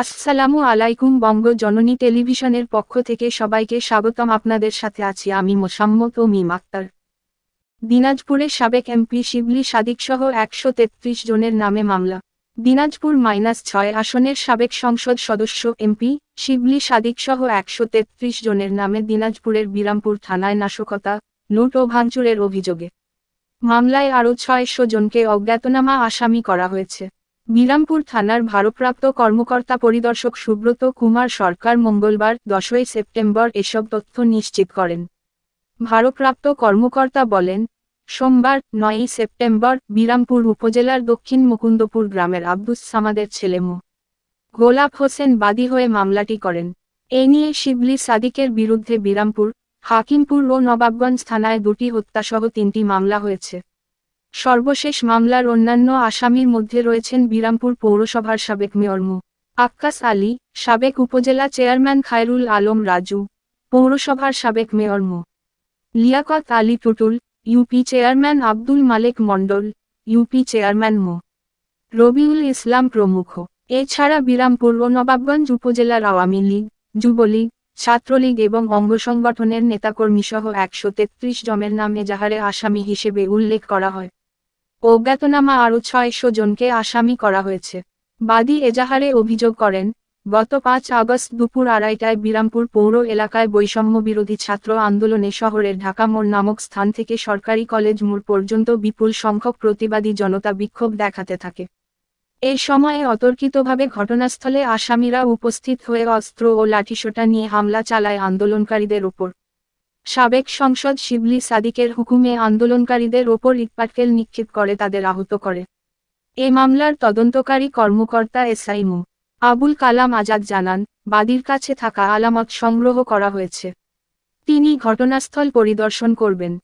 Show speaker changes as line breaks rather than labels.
আসসালামু আলাইকুম বঙ্গ জননী টেলিভিশনের পক্ষ থেকে সবাইকে স্বাগতম আপনাদের সাথে আছি আমি মোসাম্মত ও মিম আক্তার। দিনাজপুরের সাবেক এমপি শিবলি সাদিকসহ একশো তেত্রিশ জনের নামে মামলা। দিনাজপুর মাইনাস ছয় আসনের সাবেক সংসদ সদস্য এমপি শিবলি সাদিকসহ একশো তেত্রিশ জনের নামে দিনাজপুরের বিরামপুর থানায় নাশকতা, লুট ও ভাঙচুরের অভিযোগে। মামলায় আরও ছয়শো জনকে অজ্ঞাতনামা আসামি করা হয়েছে। বিরামপুর থানার ভারপ্রাপ্ত কর্মকর্তা পরিদর্শক সুব্রত কুমার সরকার মঙ্গলবার, দশই সেপ্টেম্বর এসব তথ্য নিশ্চিত করেন। ভারপ্রাপ্ত কর্মকর্তা বলেন, সোমবার, নয়ই সেপ্টেম্বর, বিরামপুর উপজেলার দক্ষিণ মুকুন্দপুর গ্রামের আব্দুস সামাদের ছেলে মো। গোলাপ হোসেন বাদী হয়ে মামলাটি করেন। এ নিয়ে শিবলি সাদিকের বিরুদ্ধে বিরামপুর, হাকিমপুর ও নবাবগঞ্জ থানায় দুটি হত্যাসহ তিনটি মামলা হয়েছে। সর্বশেষ মামলার অন্যান্য আসামির মধ্যে রয়েছেন বিরামপুর পৌরসভার সাবেক মেয়র মো. আক্কাস আলী, সাবেক উপজেলা চেয়ারম্যান খায়রুল আলম রাজু, পৌরসভার সাবেক mayor Md. Liaqat Ali Tutul UP chairman Abdul Malek Mondal, UP chairman Md. Rabiul Islam প্রমুখ। এছাড়া বিরামপুর ও নবাবগঞ্জ উপজেলার আওয়ামী লীগ, যুবলীগ, ছাত্রলীগ এবং অঙ্গ সংগঠনের নেতাকর্মীসহ একশো তেত্রিশ জমের নামে যাহারে আসামি হিসেবে উল্লেখ করা হয়। অজ্ঞাতনামা আরও ছয়শো জনকে আসামি করা হয়েছে। বাদী এজাহারে অভিযোগ করেন, গত পাঁচ আগস্ট দুপুর আড়াইটায় বিরামপুর পৌর এলাকায় বৈষম্য বিরোধী ছাত্র আন্দোলনে শহরের ঢাকা মোড় নামক স্থান থেকে সরকারি কলেজ মোড় পর্যন্ত বিপুল সংখ্যক প্রতিবাদী জনতা বিক্ষোভ দেখাতে থাকে। এই সময়ে অতর্কিতভাবে ঘটনাস্থলে আসামিরা উপস্থিত হয়ে অস্ত্র ও লাঠিসোটা নিয়ে হামলা চালায় আন্দোলনকারীদের ওপর। সাবেক সংসদ শিবলি সাদিকের হুকুমে আন্দোলনকারীদের ওপর ইটপাটকেল নিক্ষেপ করে তাদের আহত করে। এ মামলার তদন্তকারী কর্মকর্তা এসআই মু. আবুল কালাম আজাদ জানান, বাদীর কাছে থাকা আলামত সংগ্রহ করা হয়েছে। তিনি ঘটনাস্থল পরিদর্শন করবেন।